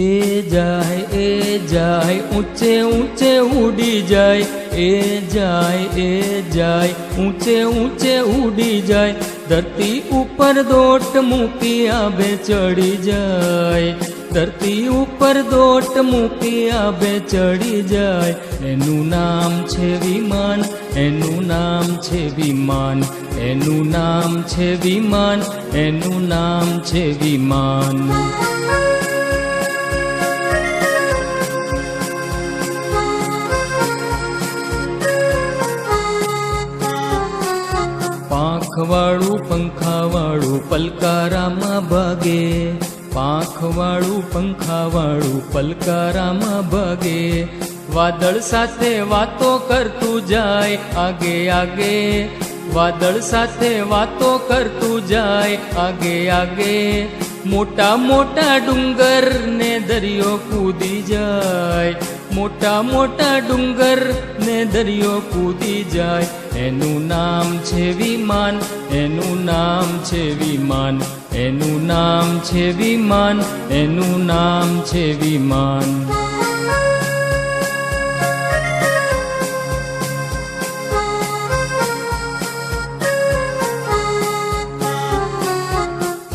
એ જાય એ જાય, ઊંચે ઊંચે ઉડી જાય, એ જાય એ જાય, ઊંચે ઊંચે ઉડી જાય, ધરતી ઉપર દોટ મૂકી આબે ચડી જાય, ધરતી ઉપર દોટ મૂકી આબે ચડી જાય, એનું નામ છે વિમાન, એનું નામ છે વિમાન, એનું નામ છે વિમાન, એનું નામ છે વિમાન. પાંખવાળું પંખાવાળું પલકારામાં ભાગે. પાંખવાળું પંખાવાળું પલકારામાં ભાગે. વાદળ સાથે વાતો કરતું જાય આગે આગે. વાદળ સાથે વાતો કરતું જાય આગે આગે. મોટા મોટા ડુંગર ને દરિયો કૂદી જાય. મોટા મોટા ડુંગર ને દરિયો કૂદી જાય. એનું નામ છે વિમાન, એનું નામ છે વિમાન, એનું નામ છે વિમાન, એનું નામ છે વિમાન.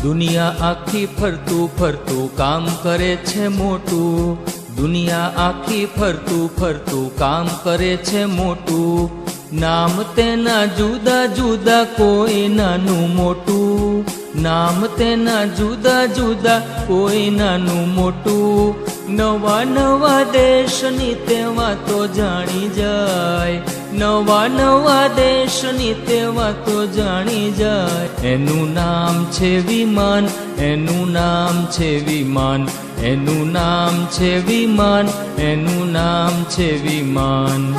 દુનિયા આખી ફરતું ફરતું કામ કરે છે મોટું. દુનિયા આખી ફરતું ફરતું કામ કરે છે મોટું. નામ તેના જુદા જુદા કોઈ નાનું મોટું. નામ તેના જુદા જુદા કોઈ નાનું મોટું. નવા નવા દેશની તે વાતો જાણી જાય. નવા નવા દેશની તે વાતો જાણી જાય. એનું નામ છે વિમાન, એનું નામ છે વિમાન, એનું નામ છે વિમાન, એનું નામ છે વિમાન.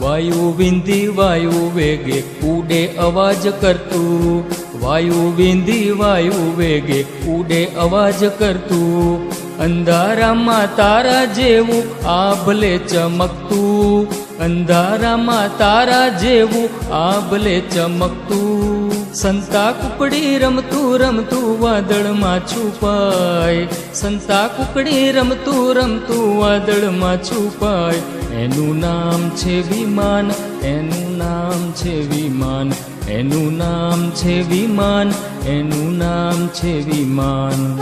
વાયુ વિંધી, વાયુ વેગે, ઉડે અવાજ કરતું. વાયુ વિંધી વાયુ વેગે, ઉડે અવાજ કરતું. અંધારામાં તારા જેવું આભલે ચમકતું. અંધારામાં તારા જેવું આભલે ચમકતું. સંતા કુકડી રમતું રમતું વાદળમાં છુપાય. સંતા કુકડી રમતું રમતું વાદળમાં છુપાય. એનું નામ છે વિમાન, એનું નામ છે વિમાન. એનું નામ છે વિમાન, એનું નામ છે વિમાન.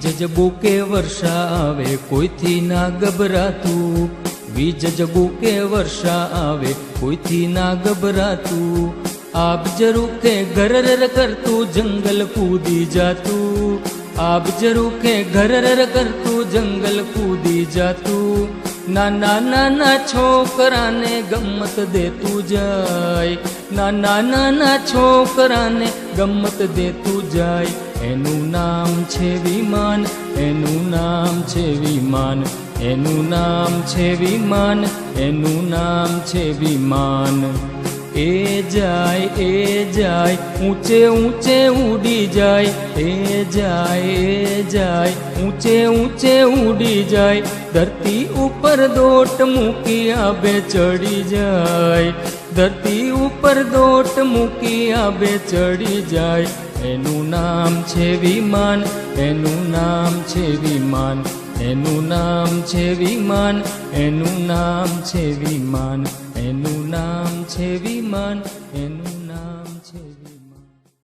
જ જબુકે વર્ષા આવે, કોઈથી ના ગભરાતું. વીજ જબુકે વર્ષા આવે, કોઈથી ના ગભરાતું. આપ જરૂર કે ઘરર કરતું, જંગલ કૂદી જાતું. આબ જરૂકે ઘરર કરતું, જંગલ કૂદી જાતું. નાના નાના છોકરાને ગમત દેતું જાય. નાના નાના છોકરાને ગમત દેતું જાય. એનું નામ છે વિમાન, એનું નામ છે વિમાન. એનું નામ છે વિમાન, એનું નામ છે વિમાન. એ જાય એ જાય, ઊંચે ઊંચે ઉડી જાય, એ જાય એ જાય, ઊંચે ઊંચે ઉડી જાય, ધરતી ઉપર દોટ મૂકી આબે ચડી જાય, ધરતી ઉપર દોટ મૂકી આબે ચડી જાય, એનું નામ છે વિમાન, એનું નામ છે વિમાન, એનું નામ છે વિમાન, એનું નામ છે વિમાન, એનું નામ છે વિમાન એનું